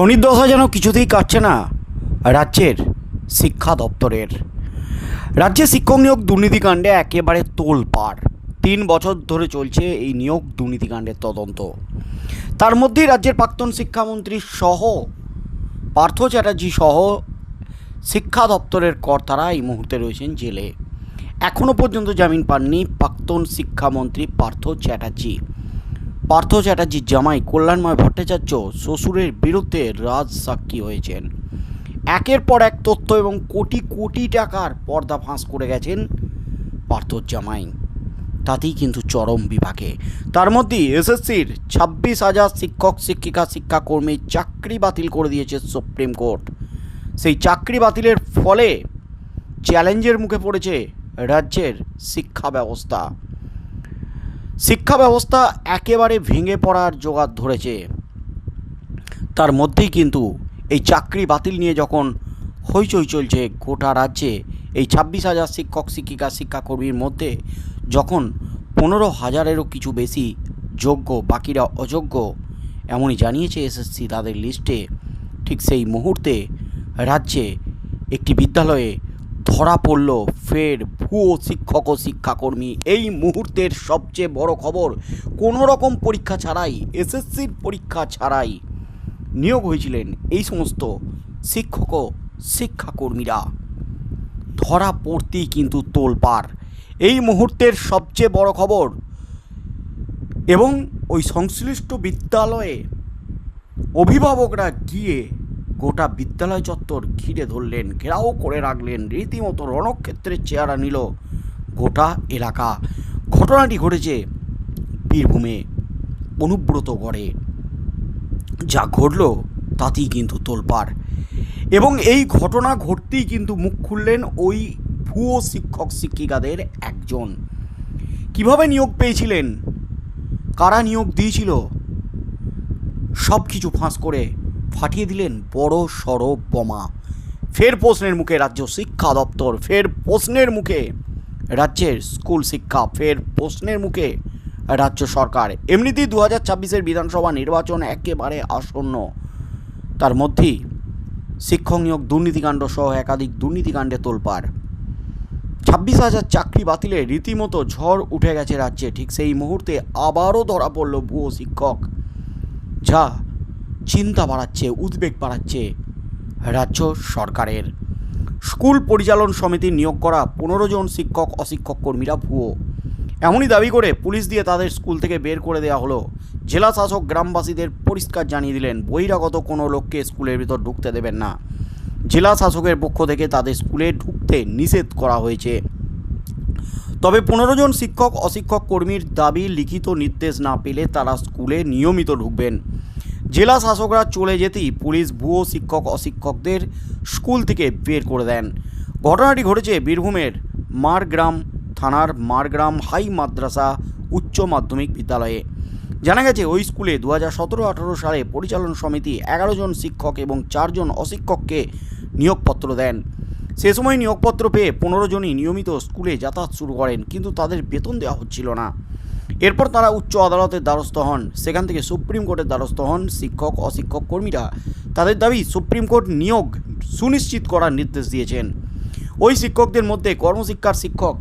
শনির দশা যেন কিছুতেই কাটছে না। রাজ্যের শিক্ষা দপ্তরের। রাজ্যে শিক্ষক নিয়োগ দুর্নীতিকাণ্ডে একেবারে তোল পার তিন বছর ধরে চলছে এই নিয়োগ দুর্নীতিকাণ্ডের তদন্ত। তার মধ্যেই রাজ্যের প্রাক্তন শিক্ষামন্ত্রী সহ পার্থ চ্যাটার্জি সহ শিক্ষা দপ্তরের কর্তারা এই মুহূর্তে রয়েছেন জেলে। এখনও পর্যন্ত জামিন পাননি প্রাক্তন শিক্ষামন্ত্রী পার্থ চ্যাটার্জি। পার্থ চ্যাটার্জির জামাই কল্যাণময় ভট্টাচার্য শ্বশুরের বিরুদ্ধে রাজ সাক্ষী হয়েছেন। একের পর এক তথ্য এবং কোটি কোটি টাকার পর্দা ফাঁস করে গেছেন পার্থর জামাই। তাতেই কিন্তু চরম বিভাগে তার মধ্যে এসএসসির ছাব্বিশ হাজার শিক্ষক, শিক্ষিকা শিক্ষাকর্মীর চাকরি বাতিল করে দিয়েছে সুপ্রিম কোর্ট। সেই চাকরি বাতিলের ফলে চ্যালেঞ্জের মুখে পড়েছে রাজ্যের শিক্ষা ব্যবস্থা। শিক্ষা ব্যবস্থা একেবারে ভেঙে পড়ার জোগাড় ধরেছে। তার মধ্যেই কিন্তু এই চাকরি বাতিল নিয়ে যখন হইচই চলছে গোটা রাজ্যে, এই ছাব্বিশ হাজার শিক্ষক, শিক্ষিকা, শিক্ষাকর্মীর মধ্যে যখন পনেরো হাজারেরও কিছু বেশি যোগ্য, বাকিরা অযোগ্য, এমনই জানিয়েছে এসএসসি তাদের লিস্টে, ঠিক সেই মুহূর্তে রাজ্যে একটি বিদ্যালয়ে ধরা পড়ল ফের ভুয়ো শিক্ষক ও শিক্ষাকর্মী। এই মুহূর্তের সবচেয়ে বড় খবর কোনো রকম পরীক্ষা ছাড়াই, এসএসসির পরীক্ষা ছাড়াই নিয়োগ হয়েছিলেন এই সমস্ত শিক্ষক ও শিক্ষাকর্মীরা। ধরা পড়তেই কিন্তু তোলপার এই মুহূর্তের সবচেয়ে বড় খবর, এবং ওই সংশ্লিষ্ট বিদ্যালয়ে অভিভাবকরা গিয়ে গোটা বিদ্যালয় চত্বর ঘিরে ধরলেন, ঘেরাও করে রাখলেন, রীতিমতো রণক্ষেত্রের চেহারা নিল গোটা এলাকা। ঘটনাটি ঘটেছে বীরভূমে, অনুব্রত গড়ে। যা ঘটল তাতেই কিন্তু তোলপাড়। এবং এই ঘটনা ঘটতেই কিন্তু মুখ খুললেন ওই ভুয়ো শিক্ষক শিক্ষিকাদের একজন। কীভাবে নিয়োগ পেয়েছিলেন? কারা নিয়োগ দিয়েছিল? সব কিছু ফাঁস করে ফাটিয়ে দিলেন বড় সড় বোমা। ফের প্রশ্নের মুখে রাজ্য শিক্ষা দপ্তর, ফের প্রশ্নের মুখে রাজ্যের স্কুল শিক্ষা, ফের প্রশ্নের মুখে রাজ্য সরকার। এমনিতেই দু হাজার ছাব্বিশের বিধানসভা নির্বাচন একেবারে আসন্ন। তার মধ্যেই শিক্ষক নিয়োগ দুর্নীতিকাণ্ড সহ একাধিক দুর্নীতিকাণ্ডে তোলপাড়। ছাব্বিশ হাজার চাকরি বাতিলে রীতিমতো ঝড় উঠে গেছে রাজ্যে। ঠিক সেই মুহূর্তে আবারও ধরা পড়ল ভুয়ো শিক্ষক। যা চিন্তা বাড়াচ্ছে, উদ্বেগ বাড়াচ্ছে রাজ্য সরকারের। স্কুল পরিচালন সমিতির নিয়োগ করা পনেরো জন শিক্ষক, অশিক্ষক কর্মীরা ভুয়ো। এমনই দাবি করে পুলিশ দিয়ে তাদের স্কুল থেকে বের করে দেওয়া হলো। জেলা শাসক গ্রামবাসীদের পরিষ্কার জানিয়ে দিলেন, বহিরাগত কোনো লোককে স্কুলের ভিতর ঢুকতে দেবেন না। জেলা শাসকের পক্ষ থেকে তাদের স্কুলে ঢুকতে নিষেধ করা হয়েছে। তবে পনেরো জন শিক্ষক, অশিক্ষক কর্মীর দাবি লিখিত নির্দেশ না পেলে তারা স্কুলে নিয়মিত ঢুকবেন। জেলা শাসকরা চলে যেতেই পুলিশ ভুয়ো শিক্ষক, অশিক্ষকদের স্কুল থেকে বের করে দেন। ঘটনাটি ঘটেছে বীরভূমের মারগ্রাম থানার মারগ্রাম হাই মাদ্রাসা উচ্চ মাধ্যমিক বিদ্যালয়ে। জানা গেছে, ওই স্কুলে দু হাজার সতেরো আঠারো সালে পরিচালন সমিতি এগারো জন শিক্ষক এবং চারজন অশিক্ষককে নিয়োগপত্র দেন। সে সময় নিয়োগপত্র পেয়ে পনেরো জনই নিয়মিত স্কুলে যাতায়াত শুরু করেন, কিন্তু তাদের বেতন দেওয়া হচ্ছিল না। এরপর তারা উচ্চ আদালতের দ্বারস্থ হন। সেখান থেকে সুপ্রিম কোর্টের দ্বারস্থ হন শিক্ষক, অশিক্ষক কর্মীরা। তাদের দাবি, সুপ্রিম কোর্ট নিয়োগ সুনিশ্চিত করার নির্দেশ দিয়েছেন। ওই শিক্ষকদের মধ্যে কর্মশিক্ষার শিক্ষক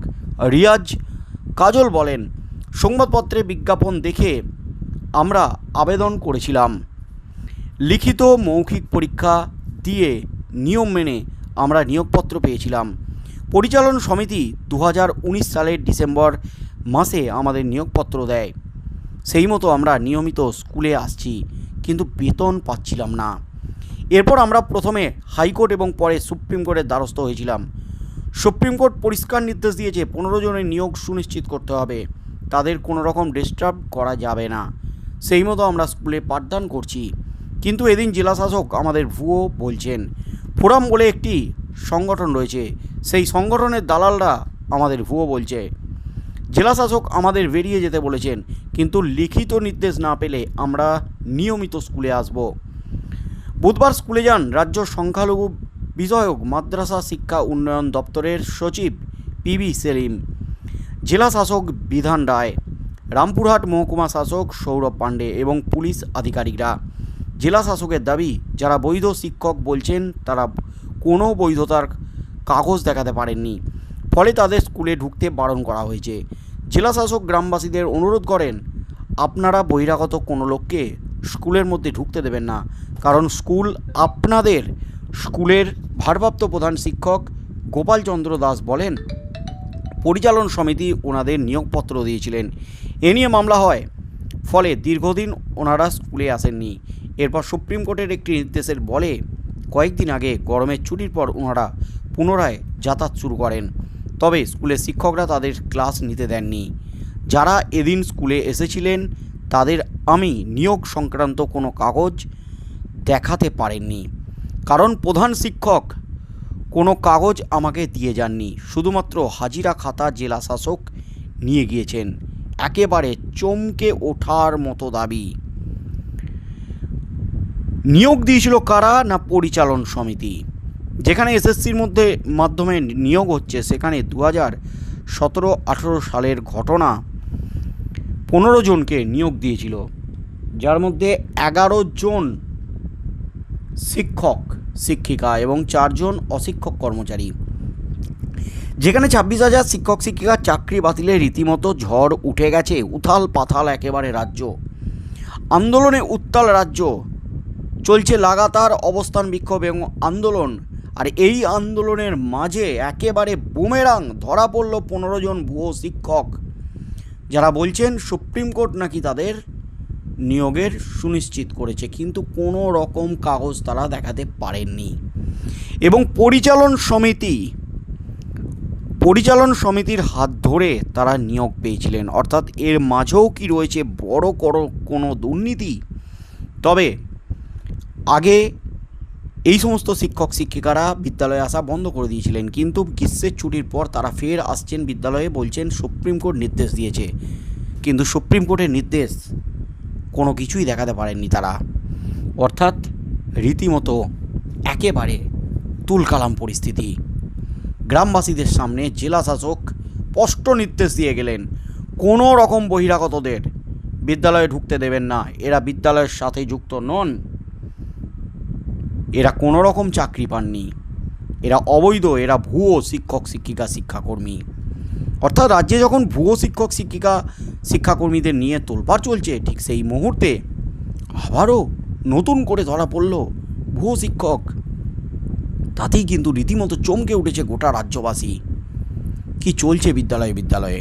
রিয়াজ কাজল বলেন, সংবাদপত্রে বিজ্ঞাপন দেখে আমরা আবেদন করেছিলাম। লিখিত মৌখিক পরীক্ষা দিয়ে নিয়ম মেনে আমরা নিয়োগপত্র পেয়েছিলাম। পরিচালন সমিতি দু হাজার উনিশ সালের ডিসেম্বর মাসে আমাদের নিয়োগপত্র দেয়। সেই মতো আমরা নিয়মিত স্কুলে আসছি, কিন্তু বেতন পাচ্ছিলাম না। এরপর আমরা প্রথমে হাইকোর্ট এবং পরে সুপ্রিম কোর্টের দ্বারস্থ হয়েছিলাম। সুপ্রিম কোর্ট পরিষ্কার নির্দেশ দিয়েছে, পনেরো জনের নিয়োগ সুনিশ্চিত করতে হবে। তাদের কোনো রকম ডিস্টার্ব করা যাবে না। সেই মতো আমরা স্কুলে পাঠদান করছি। কিন্তু এদিন জেলাশাসক আমাদের ভুয়ো বলছেন, ফোরাম বলে একটি সংগঠন রয়েছে। সেই সংগঠনের দালালরা আমাদের ভুয়ো বলছে। জেলাশাসক আমাদের বেরিয়ে যেতে বলেছেন, কিন্তু লিখিত নির্দেশ না পেলে আমরা নিয়মিত স্কুলে আসব। বুধবার স্কুলে যান রাজ্য সংখ্যালঘু বিষয়ক মাদ্রাসা শিক্ষা উন্নয়ন দপ্তরের সচিব পিবি সেলিম জেলা শাসক বিধান রায়, রামপুরহাট মহকুমা শাসক সৌরভ পাণ্ডে এবং পুলিশ আধিকারিকরা। জেলা শাসকের দাবি, যারা বৈধ শিক্ষক বলছেন, তারা কোনো বৈধতার কাগজ দেখাতে পারেননি। ফলে তাদের স্কুলে ঢুকতে বারণ করা হয়েছে। জেলা শাসক গ্রামবাসীদের অনুরোধ করেন, আপনারা বহিরাগত কোনো লোককে স্কুলের মধ্যে ঢুকতে দেবেন না। কারণ স্কুল আপনাদের স্কুলের ভারপ্রাপ্ত প্রধান শিক্ষক গোপালচন্দ্র দাস বলেন, পরিচালন সমিতি ওনাদের নিয়োগপত্র দিয়েছিলেন। এ নিয়ে মামলা হয়। ফলে দীর্ঘদিন ওনারা স্কুলে আসেননি। এরপর সুপ্রিম কোর্টের একটি নির্দেশের বলে কয়েকদিন আগে গরমের ছুটির পর ওনারা পুনরায় যাতায়াত শুরু করেন। তবে স্কুলের শিক্ষকরা তাদের ক্লাস নিতে দেননি। যারা এদিন স্কুলে এসেছিলেন, তাদের আমি নিয়োগ সংক্রান্ত কোনো কাগজ দেখাতে পারেননি কারণ প্রধান শিক্ষক কোনো কাগজ আমাকে দিয়ে যাননি। শুধুমাত্র হাজিরা খাতা জেলা শাসক নিয়ে গিয়েছেন। একেবারে চমকে ওঠার মতো দাবি। নিয়োগ দিয়েছিল কারা না পরিচালন সমিতি? যেখানে এসএসসির মধ্যে মাধ্যমে নিয়োগ হচ্ছে, সেখানে দু হাজার সতেরো সালের ঘটনা পনেরো জনকে নিয়োগ দিয়েছিল, যার মধ্যে এগারো জন শিক্ষক, শিক্ষিকা এবং চারজন অশিক্ষক কর্মচারী। যেখানে ছাব্বিশ হাজার শিক্ষক শিক্ষিকার চাকরি বাতিলে রীতিমতো ঝড় উঠে গেছে, উথাল পাথাল একেবারে রাজ্য। আন্দোলনে উত্তাল রাজ্য। চলছে লাগাতার অবস্থান বিক্ষোভ এবং আন্দোলন আর এই আন্দোলনের মাঝে একেবারে বুমেরাং ধরা পড়ল পনেরো জন ভুয়ো শিক্ষক। যারা বলছেন সুপ্রিম কোর্ট নাকি তাদের নিয়োগের সুনিশ্চিত করেছে, কিন্তু কোনো রকম কাগজ তারা দেখাতে পারেননি। এবং পরিচালন সমিতি, পরিচালন সমিতির হাত ধরে তারা নিয়োগ পেয়েছিলেন। অর্থাৎ এর মাঝেও কি রয়েছে বড় কোনো কোনো দুর্নীতি? তবে আগে এই সমস্ত শিক্ষক, শিক্ষিকারা বিদ্যালয়ে আসা বন্ধ করে দিয়েছিলেন। কিন্তু গ্রীষ্মের ছুটির পর তারা ফের আসছেন বিদ্যালয়ে বলছেন, সুপ্রিম কোর্ট নির্দেশ দিয়েছে। কিন্তু সুপ্রিম কোর্টের নির্দেশ কোনো কিছুই দেখাতে পারেননি তারা। অর্থাৎ রীতিমতো একেবারে তুলকালাম পরিস্থিতি। গ্রামবাসীদের সামনে জেলা শাসক স্পষ্ট নির্দেশ দিয়ে গেলেন, কোনো রকম বহিরাগতদের বিদ্যালয়ে ঢুকতে দেবেন না। এরা বিদ্যালয়ের সাথে যুক্ত নন। এরা কোনো রকম চাকরি পাননি। এরা অবৈধ, এরা ভুয়ো শিক্ষক, শিক্ষিকা, শিক্ষাকর্মী। অর্থাৎ রাজ্যে যখন ভুয়ো শিক্ষক, শিক্ষিকা, শিক্ষাকর্মীদের নিয়ে তোলপাড় চলছে, ঠিক সেই মুহূর্তে আবারও নতুন করে ধরা পড়ল ভুয়ো শিক্ষক। তাতেই কিন্তু রীতিমতো চমকে উঠেছে গোটা রাজ্যবাসী। কি চলছে বিদ্যালয়ে বিদ্যালয়ে?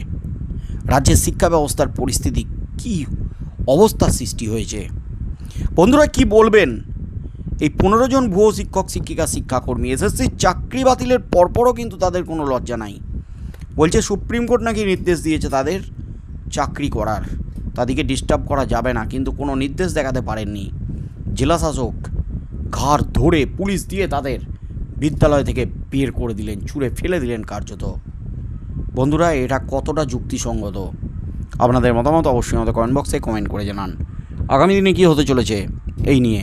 রাজ্যের শিক্ষা ব্যবস্থার পরিস্থিতি কি অবস্থার সৃষ্টি হয়েছে? বন্ধুরা, কি বলবেন? এই পনেরো জন ভুয়ো শিক্ষক, শিক্ষিকা, শিক্ষাকর্মী এসএসসির চাকরি বাতিলের পরপরও কিন্তু তাদের কোনো লজ্জা নাই। বলছে সুপ্রিম কোর্ট নাকি নির্দেশ দিয়েছে তাদের চাকরি করার। তাদেরকে ডিস্টার্ব করা যাবে না, কিন্তু কোনো নির্দেশ দেখাতে পারেননি। জেলা শাসক ঘাড় ধরে পুলিশ দিয়ে তাদের বিদ্যালয় থেকে বের করে দিলেন, ছুঁড়ে ফেলে দিলেন কার্যত। বন্ধুরা, এটা কতটা যুক্তিসঙ্গত? আপনাদের মতামত অবশ্যই আমাদের কমেন্ট বক্সে কমেন্ট করে জানান। আগামী দিনে কী হতে চলেছে এই নিয়ে